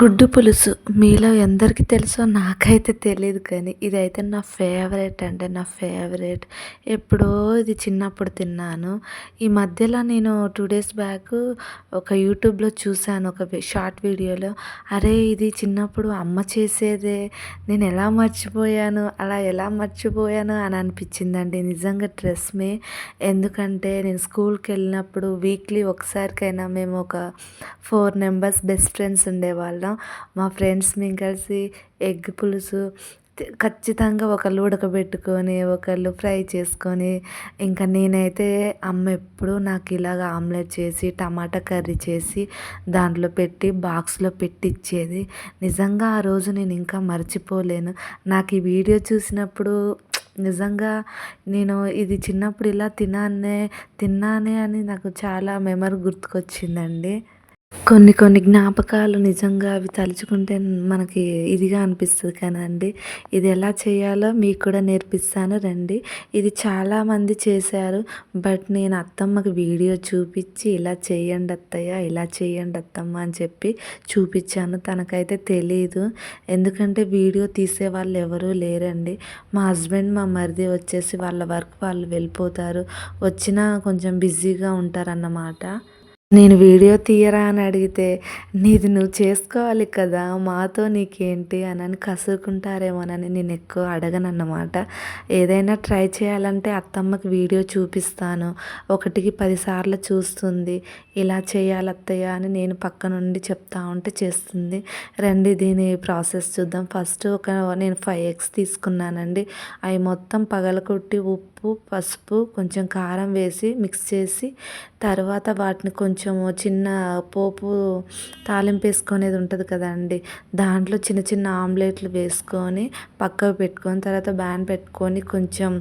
గుడ్డు పులుసు మీలో ఎందరికి తెలుసో నాకైతే తెలియదు కానీ ఇదైతే నా ఫేవరెట్ అంటే నా ఫేవరెట్. ఎప్పుడో ఇది చిన్నప్పుడు తిన్నాను. ఈ మధ్యలో నేను టూ డేస్ బ్యాక్ ఒక యూట్యూబ్లో చూశాను ఒక షార్ట్ వీడియోలో. అరే ఇది చిన్నప్పుడు అమ్మ చేసేదే నేను ఎలా మర్చిపోయాను అలా ఎలా మర్చిపోయాను అని అనిపించిందండి. నిజంగా డ్రెస్ మే ఎందుకంటే నేను స్కూల్కి వెళ్ళినప్పుడు వీక్లీ ఒకసారికైనా మేము ఒక ఫోర్ మెంబర్స్ బెస్ట్ ఫ్రెండ్స్ ఉండేవాళ్ళు. వాళ్ళం మా ఫ్రెండ్స్ మేము కలిసి ఎగ్ పులుసు ఖచ్చితంగా ఒకళ్ళు ఉడకబెట్టుకొని ఒకళ్ళు ఫ్రై చేసుకొని ఇంకా నేనైతే అమ్మ ఎప్పుడు నాకు ఇలాగ ఆమ్లెట్ చేసి టమాటా కర్రీ చేసి దాంట్లో పెట్టి బాక్స్లో పెట్టి ఇచ్చేది నిజంగా ఆ రోజు నేను ఇంకా మర్చిపోలేను. నాకు ఈ వీడియో చూసినప్పుడు నిజంగా నేను ఇది చిన్నప్పుడు ఇలా తినానే తిన్నానే అని నాకు చాలా మెమరీ గుర్తుకొచ్చిందండి. కొన్ని కొన్ని జ్ఞాపకాలు నిజంగా అవి తలుచుకుంటే మనకి ఇదిగా అనిపిస్తుంది కదండి. ఇది ఎలా చేయాలో మీకు కూడా నేర్పిస్తాను రండి. ఇది చాలామంది చేశారు బట్ నేను అత్తమ్మకి వీడియో చూపించి ఇలా చేయండి అత్తయ్య ఇలా చేయండి అత్తమ్మ అని చెప్పి చూపించాను. తనకైతే తెలియదు ఎందుకంటే వీడియో తీసే వాళ్ళు ఎవరూ లేరండి. మా హస్బెండ్ మా మరిది వచ్చేసి వాళ్ళ వర్క్ వాళ్ళు వెళ్ళిపోతారు. వచ్చినా కొంచెం బిజీగా ఉంటారన్నమాట. నేను వీడియో తీయరా అని అడిగితే నీది నువ్వు చేసుకోవాలి కదా మాతో నీకేంటి? అని అని కసురుకుంటారేమోనని నేను ఎక్కువ అడగనన్నమాట. ఏదైనా ట్రై చేయాలంటే అత్తమ్మకి వీడియో చూపిస్తాను. ఒకటికి పదిసార్లు చూస్తుంది. ఇలా చేయాలి అత్తయ్య అని నేను పక్క నుండి చెప్తా ఉంటే చేస్తుంది. రండి దీని ప్రాసెస్ చూద్దాం. ఫస్ట్ ఒక నేను ఫైవ్ ఎగ్స్ తీసుకున్నానండి. అవి మొత్తం పగలకొట్టి ఉప్పు ఉప్పు పసుపు కొంచెం కారం వేసి మిక్స్ చేసి తర్వాత వాటిని కొంచెం చిన్న పోపు తాలింపు వేసుకునేది ఉంటుంది కదండి. దాంట్లో చిన్న చిన్న ఆమ్లెట్లు వేసుకొని పక్కకు పెట్టుకొని తర్వాత బ్యాన్ పెట్టుకొని కొంచెం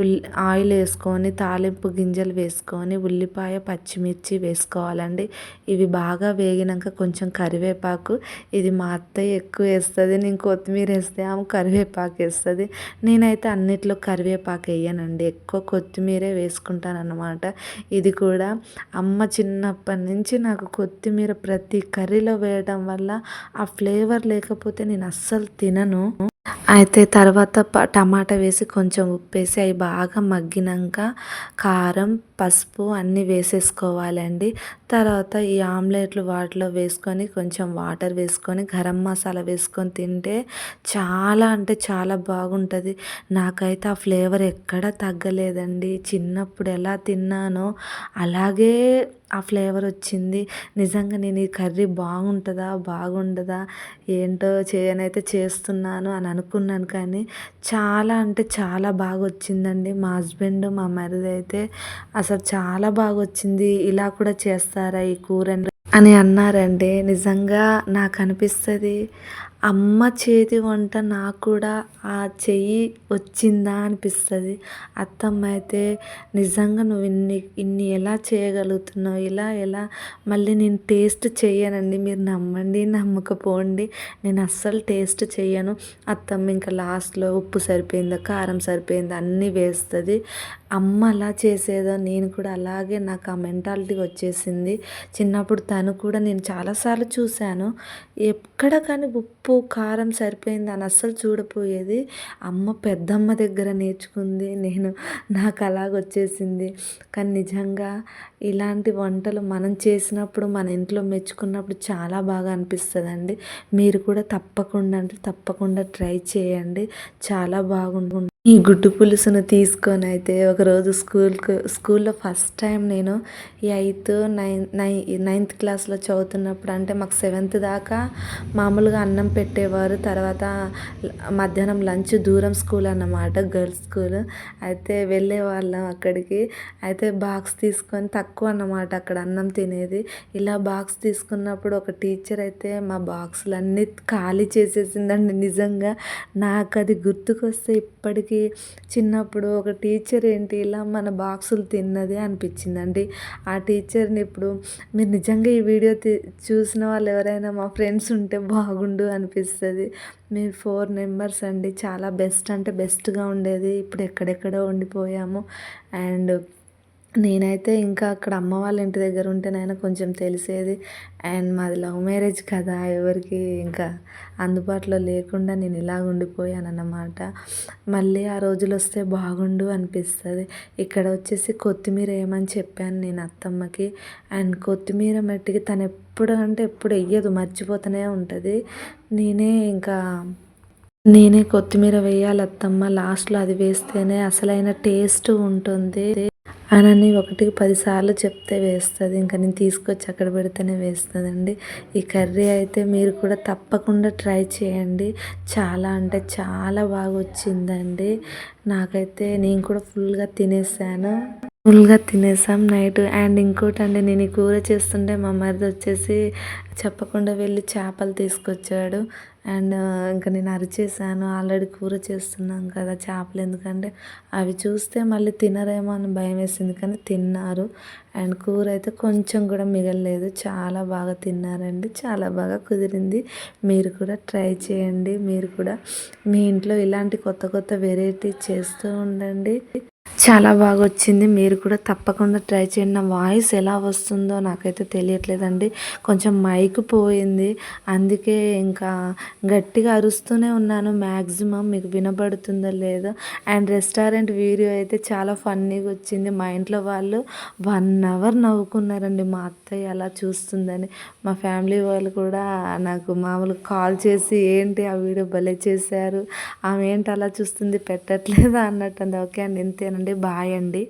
ఉల్లి ఆయిల్ వేసుకొని తాలింపు గింజలు వేసుకొని ఉల్లిపాయ పచ్చిమిర్చి వేసుకోవాలండి. ఇవి బాగా వేగినాక కొంచెం కరివేపాకు. ఇది మా అత్తయ్య ఎక్కువ వేస్తుంది నేను కొత్తిమీర వేస్తే ఆమె కరివేపాకు వేస్తుంది. నేనైతే అన్నిట్లో కరివేపాకు వేయనండి. ఎక్కువ కొత్తిమీరే వేసుకుంటాను అన్నమాట ఇది కూడా అమ్మ చిన్నప్పటి నుంచి నాకు కొత్తిమీర ప్రతి కర్రీలో వేయడం వల్ల ఆ ఫ్లేవర్ లేకపోతే నేను అస్సలు తినను. అయితే తర్వాత టమాటా వేసి కొంచెం ఉప్పు వేసి అవి బాగా మగ్గినాక కారం పసుపు అన్నీ వేసేసుకోవాలండి. తర్వాత ఈ ఆమ్లెట్లు వాటిలో వేసుకొని కొంచెం వాటర్ వేసుకొని గరం మసాలా వేసుకొని తింటే చాలా అంటే చాలా బాగుంటుంది. నాకైతే ఆ ఫ్లేవర్ ఎక్కడ తగ్గలేదండి. చిన్నప్పుడు ఎలా తిన్నానో అలాగే ఆ ఫ్లేవర్ వచ్చింది. నిజంగా నేను ఈ కర్రీ బాగుంటుందా బాగుండదా ఏంటో చేయనైతే చేస్తున్నాను అని అనుకున్నాను కానీ చాలా అంటే చాలా బాగా వచ్చిందండి మా హస్బెండ్ మా మరిది అయితే అసలు చాలా బాగా వచ్చింది ఇలా కూడా చేస్తారా ఈ కూరని అని అన్నారండి. నిజంగా నాకు అనిపిస్తుంది. అమ్మ చేతి వంట నాకు కూడా ఆ చెయ్యి వచ్చిందా అనిపిస్తుంది. అత్తమ్మ అయితే నిజంగా నువ్వు ఇన్ని ఇన్ని ఎలా చేయగలుగుతున్నావు? ఇలా ఎలా? మళ్ళీ నేను టేస్ట్ చేయనండి మీరు నమ్మండి నమ్మకపోండి. నేను అస్సలు టేస్ట్ చేయను అత్తమ్మ ఇంకా లాస్ట్లో ఉప్పు సరిపోయిందా కారం సరిపోయిందా అన్నీ వేస్తుంది. అమ్మ అలా చేసేదో? నేను కూడా అలాగే నాకు ఆ మెంటాలిటీ వచ్చేసింది. చిన్నప్పుడు తను కూడా నేను చాలాసార్లు చూశాను. ఎక్కడ కానీ ఉప్పు కారం సరిపోయింది అని అస్సలు చూడపోయేది. అమ్మ పెద్దమ్మ దగ్గర నేర్చుకుంది. నేను నాకు అలాగ వచ్చేసింది. కానీ నిజంగా ఇలాంటి వంటలు మనం చేసినప్పుడు మన ఇంట్లో మెచ్చుకున్నప్పుడు చాలా బాగా అనిపిస్తుందండి. మీరు కూడా తప్పకుండా అంటే తప్పకుండా ట్రై చేయండి. చాలా బాగుంటుంది. ఈ గుడ్డు పులుసును తీసుకొని అయితే ఒకరోజు స్కూల్కు స్కూల్లో ఫస్ట్ టైం నేను ఎయిత్ నైన్ నై నైన్త్ క్లాస్లో చదువుతున్నప్పుడు అంటే మాకు సెవెంత్ దాకా మామూలుగా అన్నం పెట్టేవారు. తర్వాత మధ్యాహ్నం లంచ్ దూరం స్కూల్ అన్నమాట గర్ల్స్ స్కూల్. అయితే వెళ్ళే వాళ్ళం అక్కడికి. అయితే బాక్స్ తీసుకొని తక్కువ అన్నమాట అక్కడ అన్నం తినేది. ఇలా బాక్స్ తీసుకున్నప్పుడు ఒక టీచర్ అయితే మా బాక్సులన్నీ ఖాళీ చేసేసిందండి. నిజంగా నాకు అది గుర్తుకొస్తే ఇప్పటికీ చిన్నప్పుడు ఒక టీచర్ ఏంటి ఇలా మన బాక్సులు తిన్నది అనిపించిందండి. ఆ టీచర్ని ఇప్పుడు మీరు నిజంగా ఈ వీడియో చూసిన వాళ్ళు ఎవరైనా మా ఫ్రెండ్స్ ఉంటే బాగుండు అనిపిస్తుంది. మీరు ఫోర్ మెంబర్స్ అండి. చాలా బెస్ట్ అంటే బెస్ట్గా ఉండేది. ఇప్పుడు ఎక్కడెక్కడో ఉండిపోయాము. అండ్ నేనైతే ఇంకా అక్కడ అమ్మ వాళ్ళ ఇంటి దగ్గర ఉంటేనైనా కొంచెం తెలిసేది. అండ్ మాది లవ్ మ్యారేజ్ కదా ఎవరికి ఇంకా అందుబాటులో లేకుండా నేను ఇలా ఉండిపోయాను అన్నమాట మళ్ళీ ఆ రోజులు వస్తే బాగుండు అనిపిస్తుంది. ఇక్కడ వచ్చేసి కొత్తిమీర వేయమని చెప్పాను నేను అత్తమ్మకి. అండ్ కొత్తిమీర మట్టికి తను ఎప్పుడు అంటే ఎప్పుడు వెయ్యదు మర్చిపోతూనే ఉంటుంది. నేనే ఇంకా నేనే కొత్తిమీర వేయాలి అత్తమ్మ. లాస్ట్లో అది వేస్తేనే అసలైన టేస్ట్ ఉంటుంది. అనని ఒకటికి పదిసార్లు చెప్తే వేస్తుంది. ఇంకా నేను తీసుకొచ్చి అక్కడ పెడితేనే వేస్తుందండి. ఈ కర్రీ అయితే మీరు కూడా తప్పకుండా ట్రై చేయండి. చాలా అంటే చాలా బాగా వచ్చిందండి నాకైతే నేను కూడా ఫుల్గా తినేసాను. ఫుల్గా తినేసాం నైట్. అండ్ ఇంకోటి అండి నేను ఈ కూర చేస్తుంటే మా మరిది వచ్చేసి చెప్పకుండా వెళ్ళి చేపలు తీసుకొచ్చాడు. అండ్ ఇంకా నేను అరిచేసాను. ఆల్రెడీ కూర చేస్తున్నాం కదా చేపలు. ఎందుకంటే అవి చూస్తే మళ్ళీ తినరేమో అని భయం వేసింది కానీ తిన్నారు. అండ్ కూర అయితే కొంచెం కూడా మిగలలేదు. చాలా బాగా తిన్నారండి. చాలా బాగా కుదిరింది. మీరు కూడా ట్రై చేయండి. మీరు కూడా మీ ఇంట్లో ఇలాంటి కొత్త కొత్త వెరైటీ చేస్తూ ఉండండి. చాలా బాగా వచ్చింది మీరు కూడా తప్పకుండా ట్రై చేయండి. నా వాయిస్ ఎలా వస్తుందో నాకైతే తెలియట్లేదండి. కొంచెం మైక్ పోయింది. అందుకే ఇంకా గట్టిగా అరుస్తూనే ఉన్నాను. మ్యాక్సిమం మీకు వినబడుతుందో లేదో. అండ్ రెస్టారెంట్ వీడియో అయితే చాలా ఫన్నీగా వచ్చింది. మా ఇంట్లో వాళ్ళు వన్ అవర్ నవ్వుకున్నారండి. మా అత్తయ్య అలా చూస్తుందని. మా ఫ్యామిలీ వాళ్ళు కూడా నాకు మామూలుగా కాల్ చేసి ఏంటి ఆ వీడియో భలే చేశారు? ఆమె ఏంటి అలా చూస్తుంది? పెట్టట్లేదా? అన్నట్టు ఓకే అండి. ఉంటానండి బాయ్ అండి.